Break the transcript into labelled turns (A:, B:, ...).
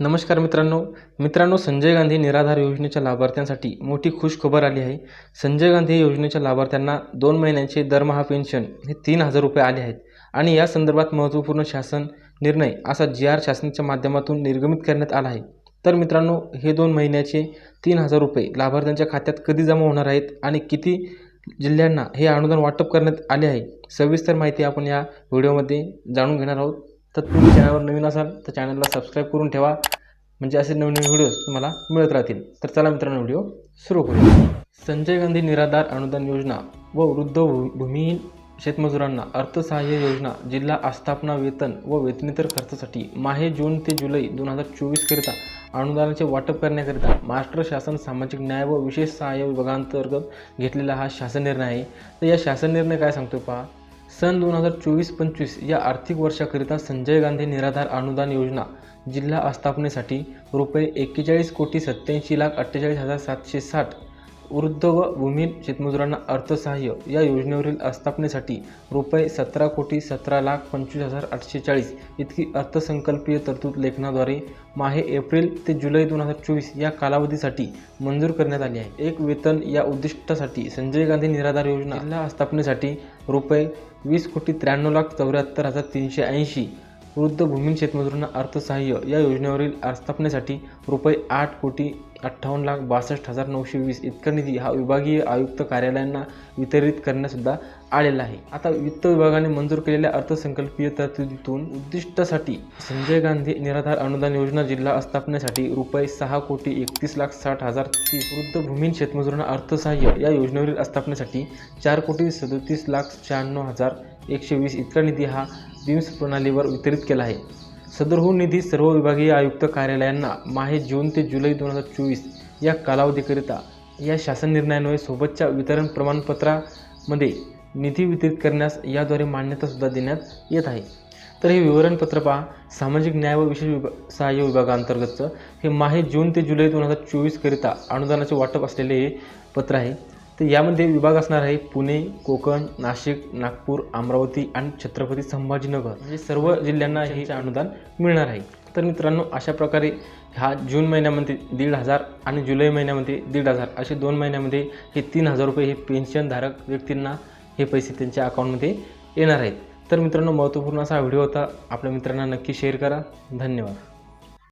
A: नमस्कार मित्रांनो. मित्रांनो संजय गांधी निराधार योजनेच्या लाभार्थ्यांसाठी मोठी खुश खबर आली आहे. संजय गांधी योजनेच्या लाभार्थ्यांना दोन महिन्यांचे दरमहा पेन्शन हे तीन हजार रुपये आले आहेत. आणि या संदर्भात महत्त्वपूर्ण शासन निर्णय असा जी आर शासनाच्या माध्यमातून निर्गमित करण्यात आला आहे. तर मित्रांनो हे दोन महिन्याचे तीन हजार रुपये लाभार्थ्यांच्या खात्यात कधी जमा होणार आहेत आणि किती जिल्ह्यांना हे अनुदान वाटप करण्यात आले आहे सविस्तर माहिती आपण या व्हिडिओमध्ये जाणून घेणार आहोत. तर तुम्ही चॅनलवर नवीन असाल तर चॅनलला सबस्क्राईब करून ठेवा. म्हणजे असे नवीन नवीन व्हिडिओज तुम्हाला मिळत राहतील. तर चला मित्रांनो व्हिडिओ सुरू करूया. संजय गांधी निराधार अनुदान योजना व वृद्ध भू- भूमिहीन शेतमजुरांना अर्थसहाय्य योजना जिल्हा आस्थापना वेतन व वेतनेतर खर्चासाठी माहे जून ते जुलै दोन हजार चोवीसकरिता अनुदानाचे वाटप करण्याकरिता महाराष्ट्र शासन सामाजिक न्याय व विशेष सहाय्य विभागांतर्गत घेतलेला हा शासन निर्णय आहे. तर या शासन निर्णय काय सांगतो पहा. सन दोन हजार चोवीस पंचवीस या आर्थिक वर्षाकरिता संजय गांधी निराधार अनुदान योजना जिल्हा आस्थापनेसाठी रुपये एक्केचाळीस कोटी सत्याऐंशी लाख अठ्ठेचाळीस हजार सातशे साठ वृद्ध व भूमिहीन शेतमजुरांना अर्थसहाय्य या योजनेवरील आस्थापनेसाठी रुपये सतरा कोटी सतरा लाख पंचवीस हजार आठशे चाळीस इतकी अर्थसंकल्पीय तरतूद लेखनाद्वारे माहे एप्रिल ते जुलै दोन हजार चोवीस या कालावधीसाठी मंजूर करण्यात आली आहे. एक वेतन या उद्दिष्टासाठी संजय गांधी निराधार योजना जिल्हा आस्थापनेसाठी रुपये वीस कोटी त्र्याण्णव लाख चौऱ्याहत्तर हजार तीनशे ऐंशी वृद्ध भूमिहीन शेतमजुरांना अर्थसहाय्य या योजनेवरील आस्थापनेसाठी रुपये आठ कोटी अठ्ठावन्न लाख बासष्ट हजार नऊशे वीस इतका निधी हा विभागीय आयुक्त कार्यालयांना वितरित करण्यासुद्धा आलेला आहे. आता वित्त विभागाने मंजूर केलेल्या अर्थसंकल्पीय तरतुदीतून उद्दिष्टासाठी संजय गांधी निराधार अनुदान योजना जिल्हा आस्थापनेसाठी रुपये सहा कोटी एकतीस लाख साठ हजार तीस वृद्ध भूमीन शेतमजुरांना अर्थसहाय्य या योजनेवरील आस्थापनेसाठी चार कोटी सदतीस लाख शहाण्णव हजार एकशे वीस इतका निधी हा बिम्स प्रणालीवर वितरित केला आहे. सदरहून निधी सर्व विभागीय आयुक्त कार्यालयांना माहे जून ते जुलै दोन हजार चोवीस या कालावधीकरिता या शासन निर्णयान्वये सोबतच्या वितरण प्रमाणपत्रामध्ये निधी वितरित करण्यास याद्वारे मान्यतासुद्धा देण्यात येत आहे. तर हे विवरणपत्र पहा. सामाजिक न्याय व विशेष विभा सहाय्य विभागाअंतर्गतचं हे माहे जून ते जुलै दोन हजार चोवीसकरिता अनुदानाचे वाटप असलेले हे पत्र आहे. तर यामध्ये विभाग असणार आहे पुणे कोकण नाशिक नागपूर अमरावती आणि छत्रपती संभाजीनगर. म्हणजे सर्व जिल्ह्यांना हे अनुदान मिळणार आहे. तर मित्रांनो अशा प्रकारे हा जून महिन्यामध्ये दीड हजार आणि जुलै महिन्यामध्ये दीड हजार असे दोन महिन्यामध्ये हे तीन हजार रुपये हे पेन्शनधारक व्यक्तींना हे पैसे त्यांच्या अकाउंटमध्ये येणार आहेत. तर मित्रांनो महत्त्वपूर्ण असा व्हिडिओ होता. आपल्या मित्रांना नक्की शेअर करा. धन्यवाद.